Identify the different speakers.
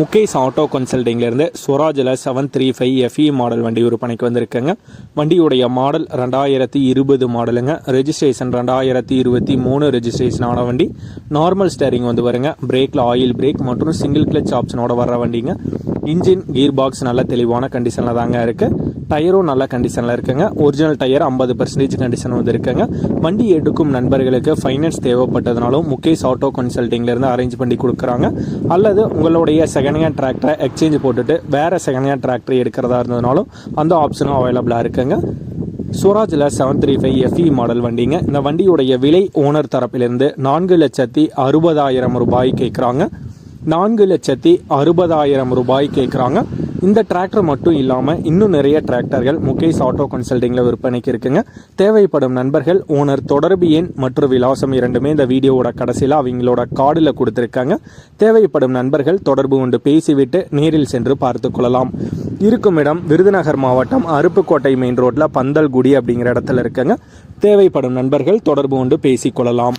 Speaker 1: Mukesh auto கன்சல்டிங்லேருந்து ஸ்வராஜில் seven three five FE model வண்டி விற்பனைக்கு வந்திருக்குங்க. வண்டியுடைய மாடல் ரெண்டாயிரத்தி இருபது மாடலுங்க. ரெஜிஸ்ட்ரேஷன் ரெண்டாயிரத்தி இருபத்தி மூணு ரெஜிஸ்ட்ரேஷன் ஆன வண்டி. நார்மல் ஸ்டேரிங் வந்து வருங்க. பிரேக்கில் ஆயில் பிரேக் மற்றும் சிங்கிள் கிளச் ஆப்ஷனோட வர்ற வண்டிங்க. இன்ஜின் கீர் பாக்ஸ் நல்ல தெளிவான கண்டிஷனில் தாங்க இருக்குது டயரும் நல்ல கண்டிஷனில் இருக்குங்க. ஒரிஜினல் டயர் ஐம்பது பர்சன்டேஜ் கண்டிஷன் வந்து இருக்குங்க. வண்டி எடுக்கும் நண்பர்களுக்கு ஃபைனான்ஸ் தேவைப்பட்டதுனாலும் முகேஷ் ஆட்டோ கன்சல்ட்டிங்லேருந்து அரேஞ்ச் பண்ணி கொடுக்குறாங்க. அல்லது உங்களுடைய செகண்ட் ஹேண்ட் டிராக்டரை எக்ஸ்சேஞ்ச் போட்டுட்டு வேறு செகண்ட் ஹேண்ட் டிராக்டர் எடுக்கிறதா இருந்ததுனாலும் அந்த ஆப்ஷனும் அவைலபிளாக இருக்குங்க. சுவராஜில் seven three five FE model வண்டிங்க. இந்த வண்டியுடைய விலை ஓனர் தரப்பிலிருந்து நான்கு லட்சத்தி அறுபதாயிரம் ரூபாய் கேட்குறாங்க நான்கு லட்சத்தி அறுபதாயிரம் ரூபாய் கேட்குறாங்க இந்த டிராக்டர் மட்டும் இல்லாமல் இன்னும் நிறைய டிராக்டர்கள் முகேஷ் ஆட்டோ கன்சல்டிங்கில் விற்பனைக்கு இருக்குங்க. தேவைப்படும் நண்பர்கள் ஓனர் தொடர்பு எண் மற்றும் விலாசம் இரண்டுமே இந்த வீடியோவோட கடைசியில் அவங்களோட கார்டில் கொடுத்துருக்காங்க. தேவைப்படும் நண்பர்கள் தொடர்பு கொண்டு பேசிவிட்டு நேரில் சென்று பார்த்து கொள்ளலாம். இருக்கும் இடம் விருதுநகர் மாவட்டம் அருப்புக்கோட்டை மெயின் ரோட்டில் பந்தல்குடி அப்படிங்கிற இடத்துல இருக்குங்க. தேவைப்படும் நண்பர்கள் தொடர்பு கொண்டு பேசிக்கொள்ளலாம்